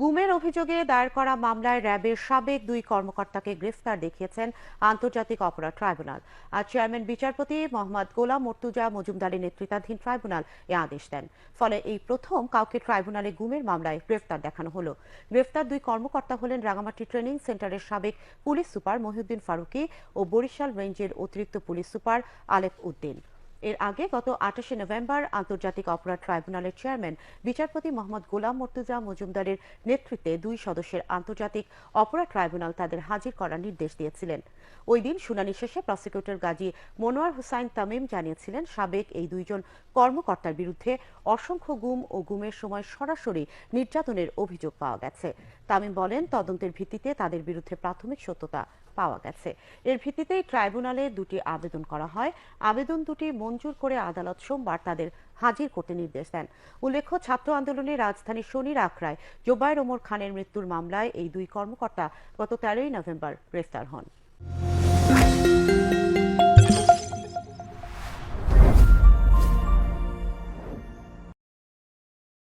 গুমের অভিযোগে দায়ের করা মামলায় র্যাবের সাবেক দুই কর্মকর্তাকে গ্রেফতার দেখিয়েছেন আন্তর্জাতিক অপরাধ ট্রাইব্যুনাল। আর চেয়ারম্যান বিচারপতি মোহাম্মদ গোলাম মর্তুজা মজুমদারের নেতৃত্বাধীন ট্রাইব্যুনাল এ আদেশ দেন। ফলে এই প্রথম কাউকে ট্রাইব্যুনালে গুমের মামলায় গ্রেফতার দেখানো হলো। গ্রেফতার দুই কর্মকর্তা হলেন রাঙামাটি ট্রেনিং সেন্টারের সাবেক পুলিশ সুপার মহিউদ্দিন ফারুকি ও বরিশাল রেঞ্জের অতিরিক্ত পুলিশ সুপার আলেপ উদ্দিন। এর আগে গত আঠাশে নভেম্বর আন্তর্জাতিক অপরাধ ট্রাইব্যুনালের চেয়ারম্যান, বিচারপতি মোহাম্মদ গোলাম মর্তুজা মজুমদারের নেতৃত্বে দুই সদস্যের আন্তর্জাতিক অপরাধ ট্রাইব্যুনাল তাদের হাজির করার নির্দেশ দিয়েছিলেন। ওই দিন শুনানি শেষে প্রসিকিউটর গাজী মনোয়ার হুসাইন তামিম জানিয়েছিলেন, সাবেক এই দুইজন কর্মকর্তার বিরুদ্ধে অসংখ্য গুম ও গুমের সময় সরাসরি নির্যাতনের অভিযোগ পাওয়া গেছে। তামিম বলেন, তদন্তের ভিত্তিতে তাদের বিরুদ্ধে প্রাথমিক সত্যতা পাওয়া গেছে। এর ভিত্তিতেই ট্রাইব্যুনালে দুটি আবেদন করা হয়। আবেদন দুটি মঞ্জুর করে আদালত সোমবার তাদের হাজির করতে নির্দেশ দেন। উল্লেখ্য, ছাত্র আন্দোলনে রাজধানীর শনির আখড়ায় জোবায়ের ওমর খানের মৃত্যুর মামলায় এই দুই কর্মকর্তা গত তেরোই নভেম্বর গ্রেফতার হন।